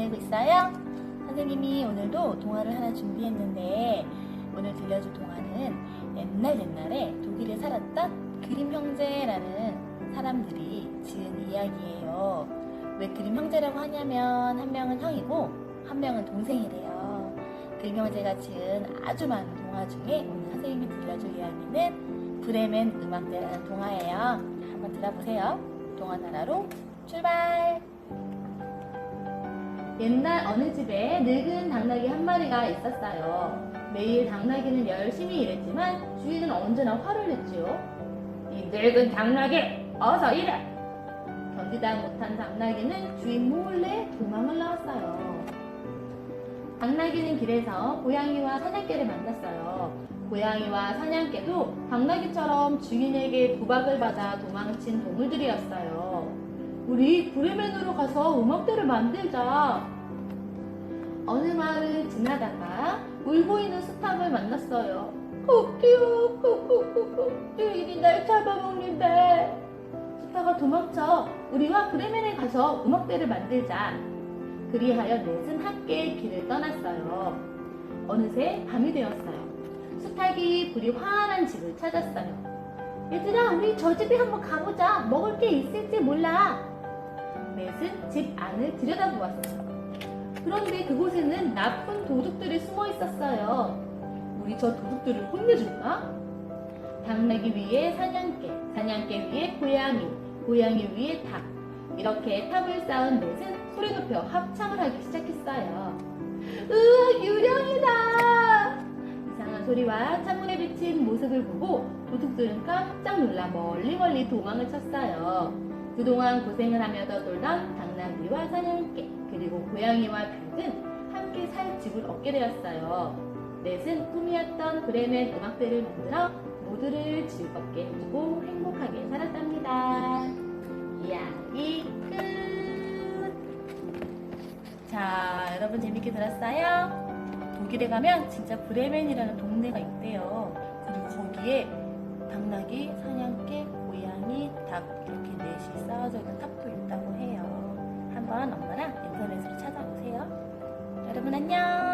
지내고 있어요? 선생님이 오늘도 동화를 하나 준비했는데 오늘 들려줄 동화는 옛날 옛날에 독일에 살았던 그림 형제라는 사람들이 지은 이야기예요. 왜 그림 형제라고 하냐면 한 명은 형이고 한 명은 동생이래요. 그림 형제가 지은 아주 많은 동화 중에 오늘 선생님이 들려줄 이야기는 브레멘 음악대라는 동화예요. 한번 들어보세요. 동화 나라로 출발! 옛날 어느 집에 늙은 당나귀 한 마리가 있었어요. 매일 당나귀는 열심히 일했지만 주인은 언제나 화를 냈지요. 이 늙은 당나귀, 어서 일해! 견디다 못한 당나귀는 주인 몰래 도망을 나왔어요. 당나귀는 길에서 고양이와 사냥개를 만났어요. 고양이와 사냥개도 당나귀처럼 주인에게 도박을 받아 도망친 동물들이었어요. 우리 브레멘으로 가서 음악대를 만들자. 어느 마을을 지나다가 울고 있는 수탉을 만났어요. 코끼요, 코코코코, 주인이 날 잡아먹는데. 수탉아 도망쳐. 우리와 브레멘에 가서 음악대를 만들자. 그리하여 넷은 함께 길을 떠났어요. 어느새 밤이 되었어요. 수탉이 불이 환한 집을 찾았어요. 얘들아, 우리 저 집에 한번 가보자. 먹을 게 있을지 몰라. 넷은 집 안을 들여다보았어요. 그런데 그곳에는 나쁜 도둑들이 숨어 있었어요. 우리 저 도둑들을 혼내줄까? 당나귀 위에 사냥개, 사냥개 위에 고양이, 고양이 위에 닭. 이렇게 탑을 쌓은 넷은 소리 높여 합창을 하기 시작했어요. 으아, 유령이다! 소리와 창문에 비친 모습을 보고 도둑들은 깜짝 놀라 멀리 멀리 도망을 쳤어요. 그동안 고생을 하며 떠돌던 당나귀와 사냥개 그리고 고양이와 닭은 함께 살 집을 얻게 되었어요. 넷은 꿈이었던 브레멘 음악대를 만들어 모두를 즐겁게 해주고 행복하게 살았답니다. 이야기 끝. 자, 여러분 재밌게 들었어요? 독일에 가면 진짜 브레멘이라는 동네가 있대요. 그리고 거기에 당나귀, 사냥개, 고양이, 닭 이렇게 넷이 쌓아져 있는 탑도 있다고 해요. 한번 엄마랑 인터넷으로 찾아보세요. 여러분 안녕.